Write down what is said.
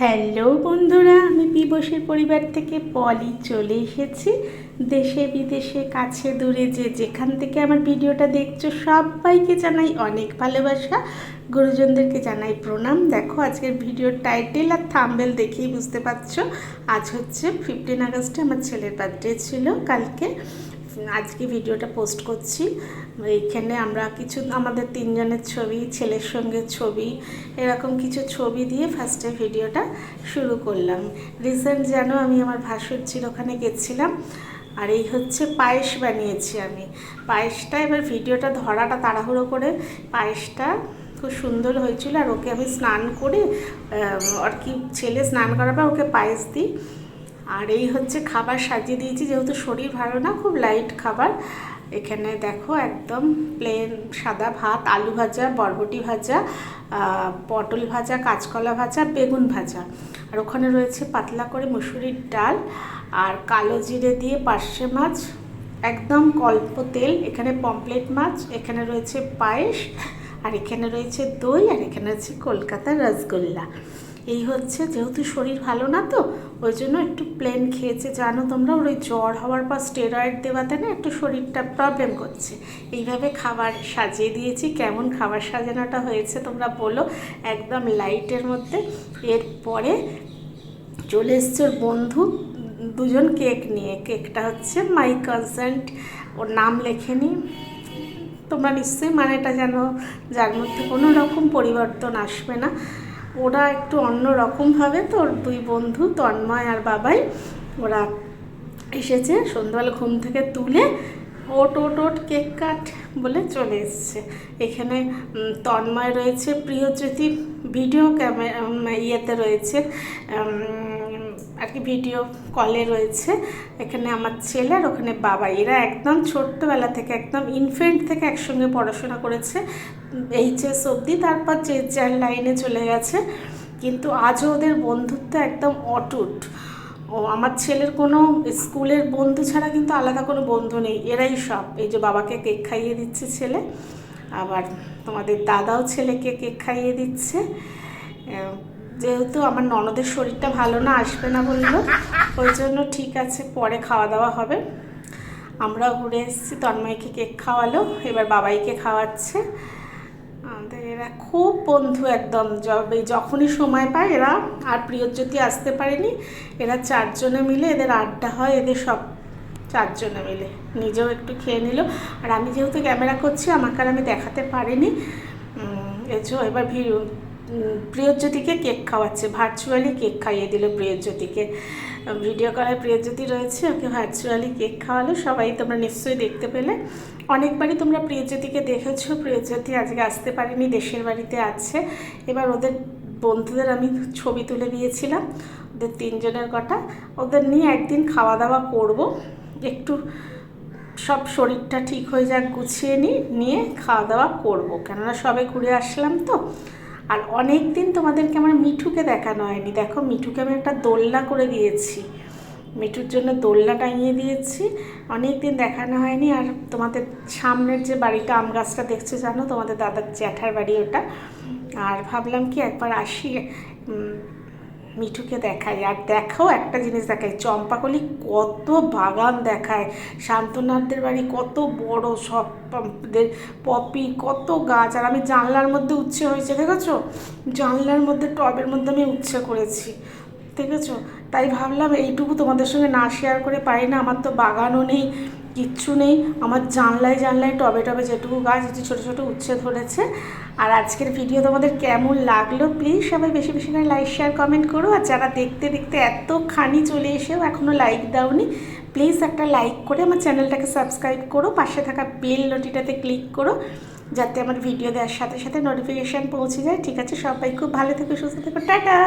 Hello বন্ধুরা, আমি পিবসের পরিবার থেকে পলি চলে এসেছি। দেশে বিদেশে, কাছে দূরে যে যেখান থেকে আমার ভিডিওটা দেখছ, সবাইকে জানাই অনেক ভালোবাসা। গুরুজনদেরকে জানাই প্রণাম। দেখো, আজকের ভিডিওর টাইটেল আর থাম্বেল দেখেই বুঝতে পারছ। আজ হচ্ছে ফিফটিন আগস্টে আমার ছেলের বার্থডে ছিল কালকে। আজকে ভিডিওটা পোস্ট করছি। এইখানে আমরা কিছু, আমাদের তিনজনের ছবি, ছেলের সঙ্গে ছবি, এরকম কিছু ছবি দিয়ে ফার্স্টে ভিডিওটা শুরু করলাম। রিসেন্ট যেন আমি আমার ভাসুরজির ওখানে গেছিলাম, আর এই হচ্ছে পায়েস বানিয়েছি আমি। পায়েসটা এবার ভিডিওটা ধরাটা তাড়াহুড়ো করে, পায়েসটা খুব সুন্দর হয়েছিল, আর ওকে আমি স্নান করে আর কি ছেলে স্নান পর ওকে পায়েস দিই। আর এই হচ্ছে খাবার সাজিয়ে দিয়েছি, যেহেতু শরীর ভালো না, খুব লাইট খাবার। এখানে দেখো একদম প্লেন সাদা ভাত, আলু ভাজা, বরবটি ভাজা পটল ভাজা, কাঁচকলা ভাজা, বেগুন ভাজা। আর ওখানে রয়েছে পাতলা করে মুসুরির ডাল আর কালো জিরে দিয়ে পার্শে মাছ, একদম কল্প তেল, এখানে পমপ্লেট মাছ, এখানে রয়েছে পায়েস, আর এখানে রয়েছে দই, আর এখানে রয়েছে কলকাতার রসগোল্লা। এই হচ্ছে যেহেতু শরীর ভালো না তো, ওই জন্য একটু প্লেন খেয়েছে। জানো তোমরা, ওর ওই জ্বর হওয়ার পর স্টেরয়েড দেওয়াতে না একটু শরীরটা প্রবলেম করছে। এইভাবে খাবার সাজিয়ে দিয়েছি, কেমন খাবার সাজানোটা হয়েছে তোমরা বলো। একদম লাইটের মধ্যে। এরপরে চলে এসছে বন্ধু, দুজন কেক নিয়ে। কেকটা হচ্ছে মাই কনসেন্ট ওর নাম লেখে লেখেনি। তোমরা নিশ্চয়ই মানেটা যেন যার মধ্যে কোনো রকম পরিবর্তন আসবে না। ওরা একটু অন্য রকমভাবে তোর দুই বন্ধু, তন্ময় আর বাবাই, ওরা এসেছে সন্ধ্যাবেলা ঘুম থেকে তুলে ওট ওট ওট, কেক কাট বলে চলে এসছে। এখানে তন্ময় রয়েছে, প্রিয়জ্যোতি ভিডিও ক্যামেরা ইয়েতে রয়েছে আর কি ভিডিও কলে রয়েছে। এখানে আমার ছেলে আর ওখানে বাবা। এরা একদম ছোট্টবেলা থেকে, একদম ইনফেন্ট থেকে একসঙ্গে পড়াশোনা করেছে এইচএস অবধি। তারপর যে যার লাইনে চলে গেছে। কিন্তু আজও ওদের বন্ধুত্ব একদম অটুট। ও, আমার ছেলের কোনো স্কুলের বন্ধু ছাড়া কিন্তু আলাদা কোনো বন্ধু নেই। এরাই সব। এই যে বাবাকে কেক খাইয়ে দিচ্ছে ছেলে। আবার তোমাদের দাদাও ছেলেকে কেক খাইয়ে দিচ্ছে। যেহেতু আমার ননদের শরীরটা ভালো না, আসবে না বলল। ওই জন্য ঠিক আছে, পরে খাওয়া দাওয়া হবে। আমরা ঘুরে এসেছি, তন্ময়কে কেক খাওয়ালো, এবার বাবাইকে খাওয়াচ্ছে। আমাদের এরা খুব বন্ধু একদম যখনই সময় পায়, এরা আর প্রিয়জ্যোতি আসতে পারেনি। এরা চারজনে মিলে, এদের আড্ডা হয়, এদের সব চারজনে মিলে। নিজেও একটু খেয়ে নিল। আর আমি যেহেতু ক্যামেরা করছি, আমাকে আর আমি দেখাতে পারিনি। এজো এবার ভিড় প্রিয়জ্যোতিকে কেক খাওয়াচ্ছে। ভার্চুয়ালি কেক খাইয়ে দিল প্রিয়জ্যোতিকে। ভিডিও করায় প্রিয়জ্যোতি রয়েছে, ওকে ভার্চুয়ালি কেক খাওয়ালো। সবাই তোমরা নিশ্চয়ই দেখতে পেলে। অনেকবারই তোমরা প্রিয়জ্যোতিকে দেখেছ। প্রিয়জ্যোতি আজকে আসতে পারিনি, দেশের বাড়িতে আছে। এবার ওদের বন্ধুদের আমি ছবি তুলে দিয়েছিলাম, ওদের তিনজনের কটা ওদের নিয়ে একদিন খাওয়া দাওয়া করব। একটু সব শরীরটা ঠিক হয়ে যাক, গুছিয়ে নিই নিয়ে খাওয়া দাওয়া করব। কেননা সবে ঘুরে আসলাম তো। আর অনেক দিন তোমাদেরকে আমার মিঠুকে দেখানো হয়নি। দেখো, মিঠুকে আমি একটা দোলনা করে দিয়েছি। মিঠুর জন্য দোলনা টাঙিয়ে দিয়েছি। অনেক দিন দেখানো হয়নি। আর তোমাদের সামনের যে বাড়িটা, আম গাছটা দেখছ জানো? তোমাদের দাদার জ্যাঠার বাড়ি ওটা। আর ভাবলাম কি একবার আসি। মিঠুকে দেখাই। আর দেখাও একটা জিনিস দেখায় চম্পাকলি কত বাগান দেখায়। শান্তনাথদের বাড়ি কত বড় সব পপি কত গাছ। আর আমি জানলার মধ্যে উচ্ছে হয়েছে, দেখেছ? জানলার মধ্যে, টবের মধ্যে আমি উচ্ছে করেছি, দেখেছ? তাই ভাবলাম এইটুকু তোমাদের সঙ্গে না শেয়ার করে পারি না। আমার তো বাগানও নেই। কিচ্ছু নেই। আমার জানলায় জানলায় টবে টবে যেটুকু গাছ যে ছোটো ছোটো উচ্ছে ধরেছে। আর আজকের ভিডিও তোমাদের কেমন লাগল? প্লিজ সবাই বেশি বেশি করে লাইক শেয়ার কমেন্ট করো। আর যারা দেখতে দেখতে এতখানি চলে এসেও এখনও লাইক দাওনি প্লিজ একটা লাইক করে আমার চ্যানেলটাকে সাবস্ক্রাইব করো। পাশে থাকা বেল নোটিটাতে ক্লিক করো, যাতে আমার ভিডিও দেওয়ার সাথে সাথে নোটিফিকেশান পৌঁছে যায়। ঠিক আছে, সবাই খুব ভালো থেকো, সুস্থ থেকো। টাটা!